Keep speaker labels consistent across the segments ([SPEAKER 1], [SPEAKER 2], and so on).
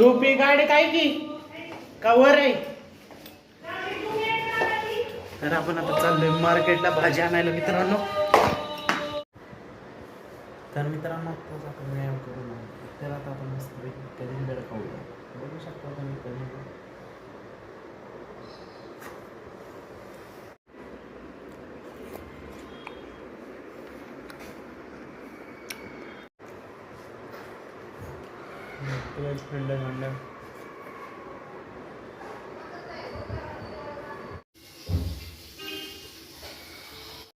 [SPEAKER 1] टोपी गाडी काय की? कवर आहे? तर आपण आता चाललोय मार्केटला भाजी आणायला मित्रांनो. तर मित्रांनो आत्ताच आपण व्यायाम करून तर आता आपण मस्त थंड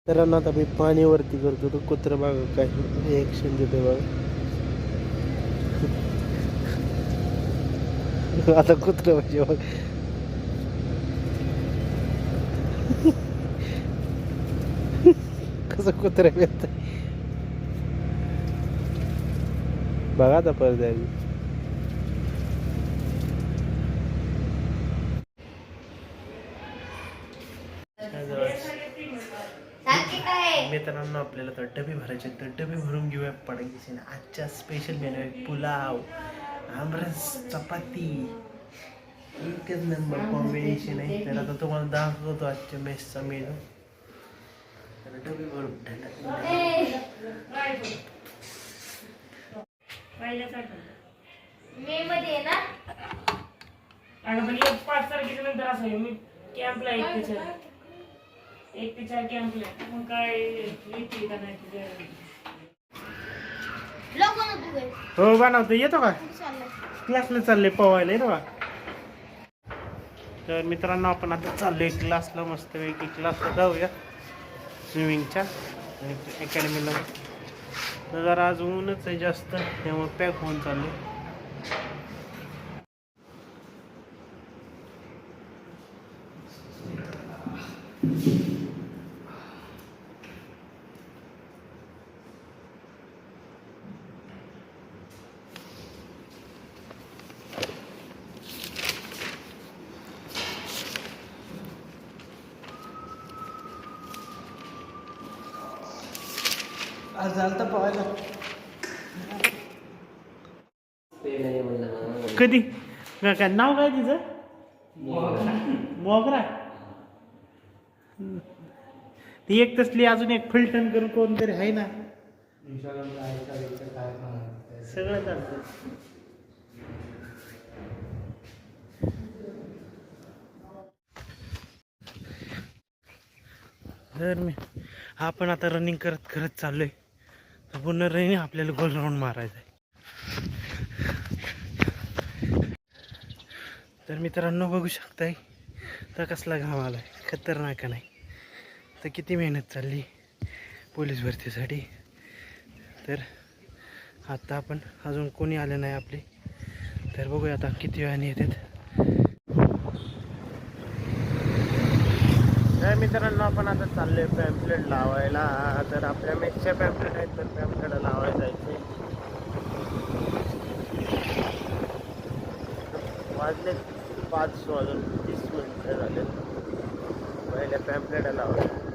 [SPEAKER 1] तर आता मी पाणी वरती करतो. तो कुत्र बघा काय रिएक्शन देते बघा. आता कुत्र म्हणजे बघ. कसं कुत्र येत बघा आता परत मित्रांनो आपल्याला तर डबे भरायचे तर डबे भरून घेऊया पडकीचे आजच्या स्पेशल मेनू आहे पुलाव आमरस चपाती. एकच नंबर कॉम्बिनेशन आहे. तर आता तुम्हाला दाखवतो आजच्या मेसचा मेनू तर डबे भरून.
[SPEAKER 2] पाच तारखेच्या नंतर असं मी कॅम्पला एक ते चार एक ते चार कॅम्पला आहे. मग काय येते का नाही
[SPEAKER 1] हो बनवतो. येतो का? क्लासला चालले पवायला येतो का? तर मित्रांनो आपण आता चाललोय क्लासला मस्तपैकी क्लासला जाऊया. स्विमिंगच्या अकॅडमीला तर जरा आज ऊनच आहे जास्त. त्यामुळे पॅक होऊन चालले आज झालं पवायला कधी? काय नाव काय तिचं? मोगरा. ती एक तसली अजून एक फिल्टन करून कोणतरी आहे ना. सगळं चालतं तर मी आपण आता रनिंग करत करत चाललोय. आहे पूर्ण रनिंग आपल्याला गोल राऊंड मारायचा आहे. तर मित्रांनो बघू शकताय तर कसला घाम आलाय. खतरनाक नाही. तर किती मेहनत चालली पोलीस भरतीसाठी. तर आत्ता आपण अजून कोणी आलं नाही आपले. तर बघूया आता किती वेळाने येतात. तर मित्रांनो आपण आता चाललोय पॅम्पलेट लावायला. तर आपल्या मेसच्या पॅम्पलेट आहेत तर पॅम्पलेट लावायला जायचे वाजले पाच वाजून तीस मिनिटं झाले. पहिल्या पॅम्पलेट लावायला